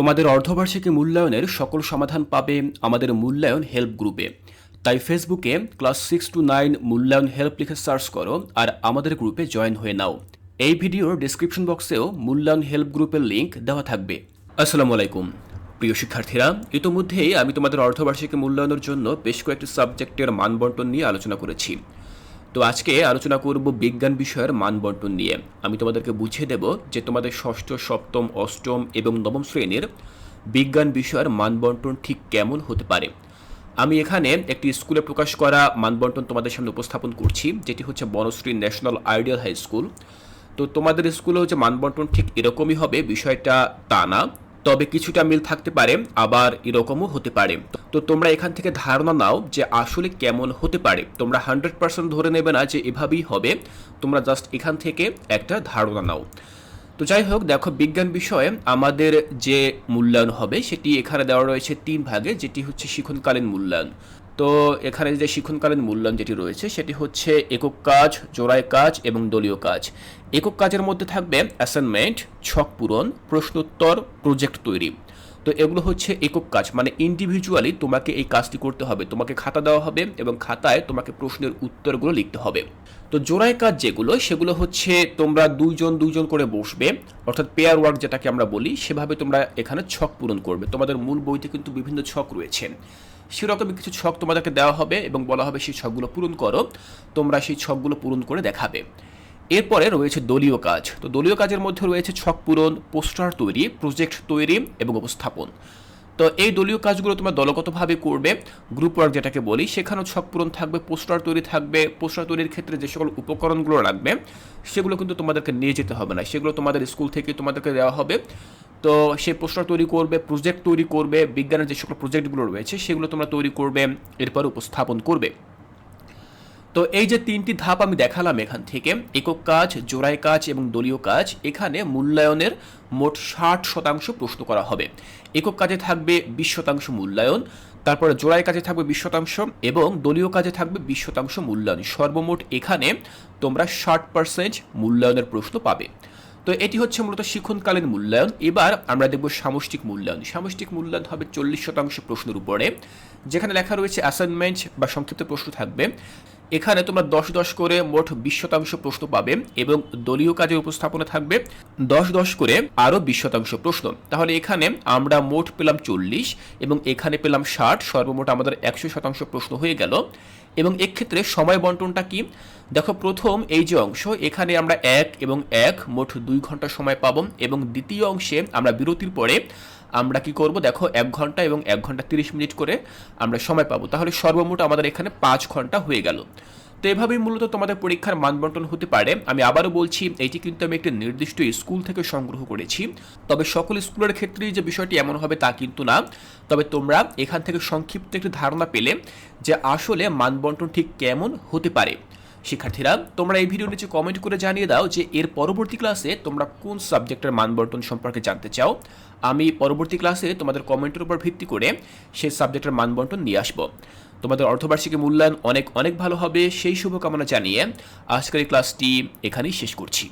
তোমাদের অর্ধবার্ষিকী মূল্যায়নের সকল সমাধান পাবে আমাদের মূল্যায়ন হেল্প গ্রুপে। তাই ফেসবুকে ক্লাস সিক্স টু নাইন মূল্যায়ন হেল্প লিখে সার্চ করো আর আমাদের গ্রুপে জয়েন হয়ে নাও। এই ভিডিওর ডিসক্রিপশন বক্সেও মূল্যায়ন হেল্প গ্রুপের লিঙ্ক দেওয়া থাকবে। আসসালামু আলাইকুম। প্রিয় শিক্ষার্থীরা, ইতোমধ্যেই আমি তোমাদের অর্ধবার্ষিকী মূল্যায়নের জন্য বেশ কয়েকটি সাবজেক্টের মানবন্টন নিয়ে আলোচনা করেছি। তো আজকে আলোচনা করব বিজ্ঞান বিষয়ের মানবন্টন নিয়ে। আমি তোমাদেরকে বুঝিয়ে দেব যে তোমাদের ষষ্ঠ, সপ্তম, অষ্টম এবং নবম শ্রেণির বিজ্ঞান বিষয়ের মানবন্টন ঠিক কেমন হতে পারে। আমি এখানে একটি স্কুলে প্রকাশ করা মানবন্টন তোমাদের সামনে উপস্থাপন করছি, যেটি হচ্ছে Banasree national ideal high school. তো তোমাদের স্কুলেও যে মানবন্টন ঠিক এরকমই হবে, বিষয়টা তা না। তবে কিছুটা মিল থাকতে পারে, আবার এরকমও হতে পারে। তো তোমরা এখান থেকে ধারণা নাও যে আসলে কেমন হতে পারে। তোমরা হান্ড্রেড পার্সেন্ট ধরে নেবে না যে এভাবেই হবে। তোমরা জাস্ট এখান থেকে একটা ধারণা নাও। তো যাই হোক, দেখো বিজ্ঞান বিষয়ে আমাদের যে মূল্যায়ন হবে, সেটি এখানে দেওয়া রয়েছে তিন ভাগে, যেটি হচ্ছে শিক্ষণকালীন মূল্যায়ন। তো এখানে যে শিক্ষণকালীন মূল্যায়ন যেটি রয়েছে, সেটি হচ্ছে একক কাজ, জোড়ায় কাজ এবং দলীয় কাজ। একক কাজের মধ্যে থাকবে অ্যাসাইনমেন্ট ছক পূরণ, প্রশ্নোত্তর প্রজেক্ট তৈরি। তো এগুলো হচ্ছে একক কাজ মানে ইন্ডিভিজুয়ালি তোমাকে এই কাজটি করতে হবে। তোমাকে খাতা দেওয়া হবে এবং খাতায় তোমাকে প্রশ্নের উত্তরগুলো লিখতে হবে। তো জোড়ায় কাজ যেগুলো, সেগুলো হচ্ছে তোমরা দুইজন দুইজন করে বসবে, অর্থাৎ পেয়ার ওয়ার্ক যেটাকে আমরা বলি, সেভাবে তোমরা এখানে ছক পূরণ করবে। তোমাদের মূল বইতে কিন্তু বিভিন্ন ছক রয়েছে। সেরকমই কিছু ছক তোমাদেরকে দেওয়া হবে এবং বলা হবে সেই ছকগুলো পূরণ করো। তোমরা সেই ছকগুলো পূরণ করে দেখাবে। এরপরে রয়েছে দলীয় কাজ। তো দলীয় কাজের মধ্যে রয়েছে ছক পূরণ, পোস্টার তৈরি, প্রজেক্ট তৈরি এবং উপস্থাপন। তো এই দলীয় কাজগুলো তোমরা দলগতভাবে করবে, গ্রুপ ওয়ার্ক যেটাকে বলি, সেখানেও ছক পূরণ থাকবে, পোস্টার তৈরি থাকবে, পোস্টার তৈরির ক্ষেত্রে যে সকল উপকরণগুলো লাগবে, সেগুলো কিন্তু তোমাদেরকে নিয়ে যেতে হবে না। সেগুলো তোমাদের স্কুল থেকে তোমাদেরকে দেওয়া হবে। তো সেই পোস্টার তৈরি করবে, প্রজেক্ট তৈরি করবে, বিজ্ঞানের যে সকল প্রজেক্টগুলো রয়েছে, সেগুলো তোমরা তৈরি করবে, এরপর উপস্থাপন করবে। তো এই যে তিনটি ধাপ আমি দেখালাম এখান থেকে, একক কাজ, জোড়াই কাজ এবং দলীয় কাজ, এখানে মূল্যায়নের মোট ষাট শতাংশ প্রশ্ন করা হবে। একক কাজে থাকবে বিশ শতাংশ মূল্যায়ন, তারপরে জোড়াই কাজে থাকবে বিশ শতাংশ এবং দলীয় কাজে থাকবে বিশ শতাংশ মূল্যায়ন। সর্বমোট এখানে তোমরা ষাট পার্সেন্ট মূল্যায়নের প্রশ্ন পাবে। তো এটি হচ্ছে মূলত শিক্ষণকালীন মূল্যায়ন। এবার আমরা দেখব সামষ্টিক মূল্যায়ন। সামষ্টিক মূল্যায়ন হবে চল্লিশ শতাংশ প্রশ্নের উপরে, যেখানে লেখা রয়েছে অ্যাসাইনমেন্ট বা সংক্ষিপ্ত প্রশ্ন থাকবে। এখানে তোমরা দশ দশ করে মোট বিশ শতাংশ প্রশ্ন পাবে এবং দলীয় কাজের উপস্থাপনা থাকবে দশ দশ করে আরও বিশ শতাংশ প্রশ্ন। তাহলে এখানে আমরা মোট পেলাম চল্লিশ এবং এখানে পেলাম ষাট, সর্বমোট আমাদের একশো শতাংশ প্রশ্ন হয়ে গেল। এবং এক্ষেত্রে সময় বন্টনটা কি? দেখো, প্রথম এই যে অংশ, এখানে আমরা এক এবং এক মোট দুই ঘণ্টা সময় পাব এবং দ্বিতীয় অংশে আমরা বিরতির পরে আমরা কি করব? দেখো, এক ঘণ্টা এবং এক ঘণ্টা তিরিশ মিনিট করে আমরা সময় পাবো। তাহলে সর্বমোট আমাদের এখানে পাঁচ ঘণ্টা হয়ে গেল। তো এভাবেই মূলত তোমাদের পরীক্ষার মানবন্টন হতে পারে। আমি আবারও বলছি, এটি কিন্তু আমি একটি নির্দিষ্ট স্কুল থেকে সংগ্রহ করেছি। তবে সকল স্কুলের ক্ষেত্রেই যে বিষয়টি এমন হবে তা কিন্তু না। তবে তোমরা এখান থেকে সংক্ষিপ্ত একটি ধারণা পেলে যে আসলে মানবন্টন ঠিক কেমন হতে পারে। শিক্ষার্থীরা, তোমরা এই ভিডিও নিচে কমেন্ট করে জানিয়ে দাও যে এর পরবর্তী ক্লাসে তোমরা কোন সাবজেক্টের মানবন্টন সম্পর্কে জানতে চাও। আমি পরবর্তী ক্লাসে তোমাদের কমেন্টের উপর ভিত্তি করে সেই সাবজেক্টের মানবন্টন নিয়ে আসব। তোমাদের অর্থবার্ষিকী মূল্যায়ন অনেক অনেক ভালো হবে, সেই শুভকামনা জানিয়ে আজকের এই ক্লাসটি এখানেই শেষ করছি।